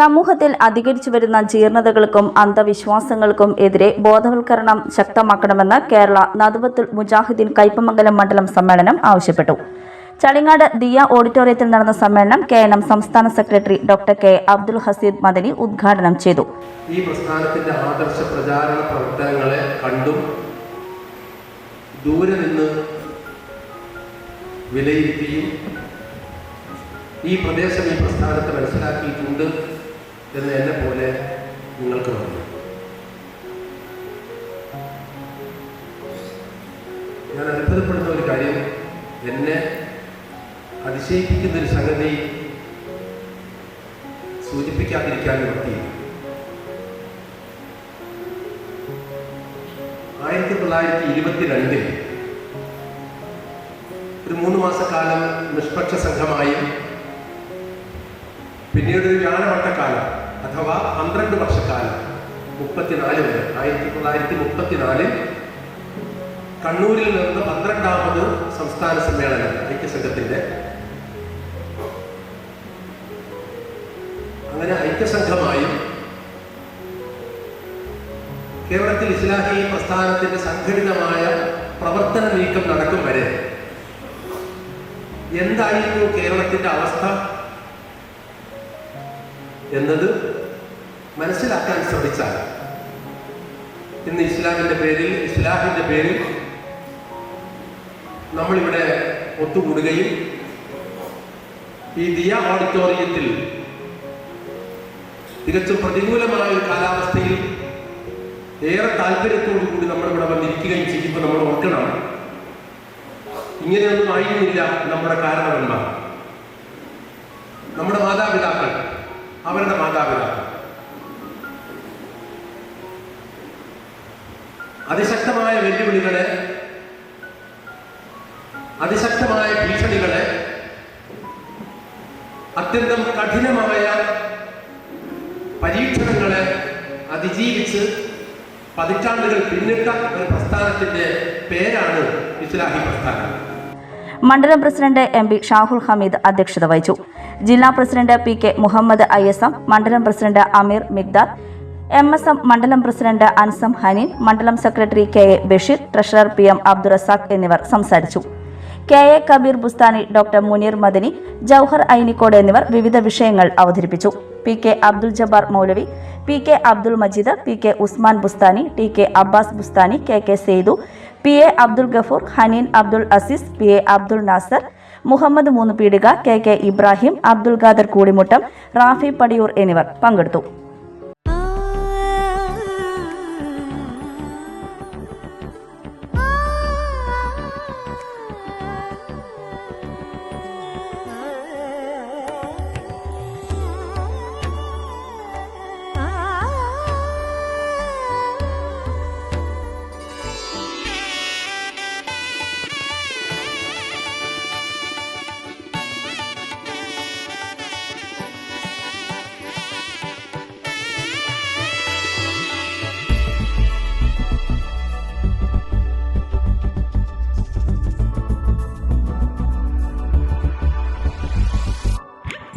സമൂഹത്തിൽ അധികരിച്ചു വരുന്ന ജീർണതകൾക്കും അന്ധവിശ്വാസങ്ങൾക്കും എതിരെ ബോധവൽക്കരണം ശക്തമാക്കണമെന്ന് കേരള നദുവത്തുൽ മുജാഹിദ്ദീൻ കൈപ്പമംഗലം മണ്ഡലം സമ്മേളനം ആവശ്യപ്പെട്ടു. ചളിങ്ങാട് ദിയ ഓഡിറ്റോറിയത്തിൽ നടന്ന സമ്മേളനം കെ എൻ എം സംസ്ഥാന secretary doctor K Abdul Haseed Madani ഉദ്ഘാടനം ചെയ്തു. ഈ പ്രസ്ഥാനത്തിന്റെ ആദർശ പ്രചാരണ പ്രവർത്തനങ്ങളെ കണ്ടും ദൂരെ നിന്ന് വിലയിരുത്തിയും ഈ പ്രദേശം ഈ പ്രസ്ഥാനത്തെ മനസ്സിലാക്കിയിട്ടുണ്ട്. എന്ന് എന്നെ പോലെ നിങ്ങൾക്ക് പറഞ്ഞു ഞാൻ അത്ഭുതപ്പെടുന്ന ഒരു കാര്യം എന്നെ അതിശയിപ്പിക്കുന്ന ഒരു സംഗതി സൂചിപ്പിക്കാതിരിക്കാൻ നിവർത്തിയില്ല ആയിരത്തി തൊള്ളായിരത്തി ഇരുപത്തിരണ്ടിൽ ഒരു മൂന്ന് മാസക്കാലം നിഷ്പക്ഷ സംഘമായും അഥവാ പന്ത്രണ്ട് വർഷക്കാലം. മുപ്പത്തിനാല് വരെ. ആയിരത്തി തൊള്ളായിരത്തി മുപ്പത്തിനാലിൽ കണ്ണൂരിൽ നടന്ന പന്ത്രണ്ടാമത് സംസ്ഥാന സമ്മേളനം ഐക്യസംഘത്തിന്റെ അങ്ങനെ ഐക്യസംഘമായി കേരളത്തിൽ ഇസ്ലാഹി പ്രസ്ഥാനത്തിന്റെ സംഘടിതമായ പ്രവർത്തന നീക്കം നടക്കും വരെ. എന്തായിരുന്നു കേരളത്തിന്റെ അവസ്ഥ? എന്നത് മനസ്സിലാക്കാൻ ശ്രമിച്ചാൽ. ഇന്ന് ഇസ്ലാമിന്റെ പേരിൽ ഇസ്ലാഹിന്റെ പേരിൽ നമ്മളിവിടെ ഒത്തുകൂടുകയും ഈ ദിയ ഓഡിറ്റോറിയത്തിൽ തികച്ചും പ്രതികൂലമായ ഒരു കാലാവസ്ഥയിൽ ഏറെ താല്പര്യത്തോടു കൂടി നമ്മളിവിടെ വന്നിരിക്കുകയും ചെയ്യുമ്പോൾ നമ്മൾ ഓർക്കണം ഇങ്ങനെയൊന്നും ആയിരുന്നില്ല നമ്മുടെ കാരണവന്മാർ. നമ്മുടെ മാതാപിതാക്കൾ അവരുടെ മാതാപിതാക്കൾ. അതിശക്തമായ വെല്ലുവിളികളെ അതിശക്തമായ ഭീഷണികളെ അത്യന്തം കഠിനമായ പരീക്ഷണങ്ങളെ അതിജീവിച്ച് പതിറ്റാണ്ടുകൾ പിന്നിട്ട ഒരു പ്രസ്ഥാനത്തിന്റെ പേരാണ് ഇസ്ലാഹി പ്രസ്ഥാനം. മണ്ഡലം president M P Shahul Hameed അധ്യക്ഷത വഹിച്ചു. ജില്ലാ president P K Muhammad I S M മണ്ഡലം president Ameer Migdad M S M മണ്ഡലം പ്രസിഡന്റ് അൻസം ഹനീൻ മണ്ഡലം secretary K A Basheer treasurer P M Abdurazak എന്നിവർ സംസാരിച്ചു. K A Kabeer Bustani doctor Muneer Madani Jouhar Ainikode എന്നിവർ വിവിധ വിഷയങ്ങൾ അവതരിപ്പിച്ചു. P K Abdul Jabbar Moulavi P K Abdul Majeed P K Usman Bustani T K Abbas Bustani K K Saidu P A Abdul Gafoor Haneen Abdul Azeez P A Abdul Nasar Muhammad Moonnupeedika K K Ibrahim Abdul Khader Koodimuttam Rafi Padiyoor എന്നിവർ പങ്കെടുത്തു. Ah.